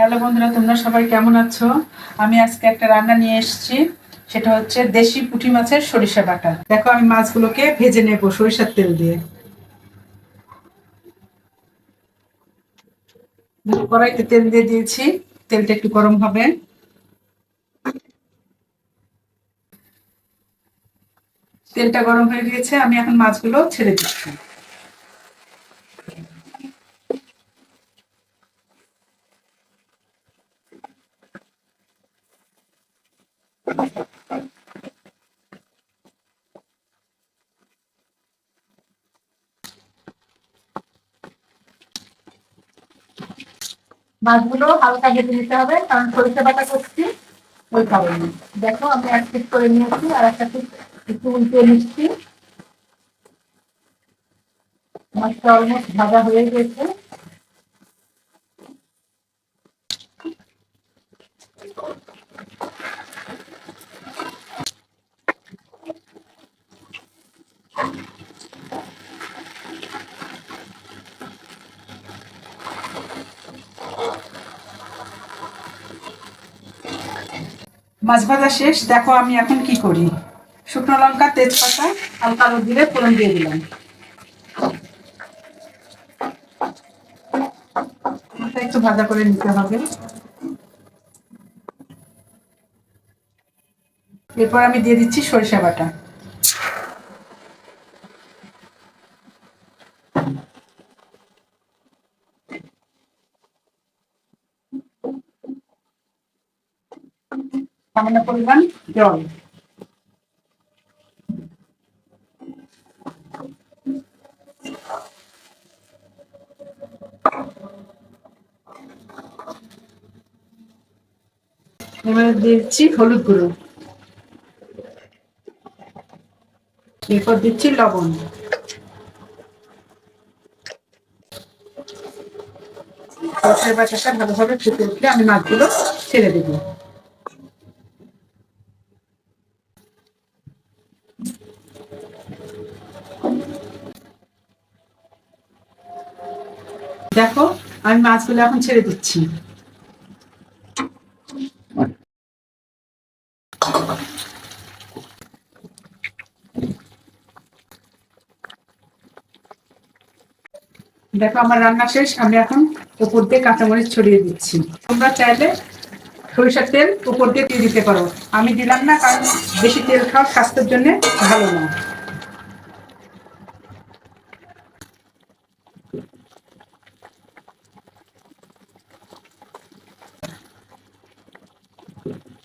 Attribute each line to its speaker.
Speaker 1: Hello বন্ধুরা, তোমরা সবাই কেমন আছো? আমি আজকে একটা রান্না নিয়ে এসেছি। সেটা হচ্ছে দেশি পুঁটি মাছের সরিষা বাটা। দেখো, আমি মাছগুলোকে ভেজে নেব সরিষার তেল দিয়ে। কড়াইতে তেল দিয়ে দিয়েছি। তেলটা একটু গরম হবে। তেলটা গরম হয়ে গিয়েছে, আমি এখন মাছগুলো ছেড়ে দিচ্ছি।
Speaker 2: মাছগুলো হালকা ভেজে নিতে হবে, কারণ সরিষা বাটা করছি, ওই কারণে দেখো, আমি এক পিস করে নিয়েছি, আর একটা পিস একটু উল্টে নিচ্ছি। মাছটা অলমোস্ট ভাজা হয়ে গেছে।
Speaker 1: মাছ ভাজা শেষ, দেখো আমি এখন কি করি। শুকনো লঙ্কা, তেজপাতা আর কালো জিরে ফোড়ন দিয়ে দিলাম। একটু ভাজা করে নিতে হবে। এরপর আমি দিয়ে দিচ্ছি সরিষা বাটা। সামান্য পরিমাণ জল দিচ্ছি হলুদ গুঁড়ো। এরপর দিচ্ছি লবণ। সরষের ভালোভাবে ফুটে উঠলে আমি মাছগুলো ছেড়ে দেবো। দেখো, আমি মাছগুলো এখন ছেড়ে দিচ্ছি। দেখো, আমার রান্না শেষ। আমি এখন উপর দিয়ে কাঁচামরিচ ছড়িয়ে দিচ্ছি। তোমরা চাইলে সরিষার তেল উপর দিয়ে দিয়ে দিতে পারো। আমি দিলাম না, কারণ বেশি তেল খাওয়া স্বাস্থ্যের জন্য ভালো না। Thank you.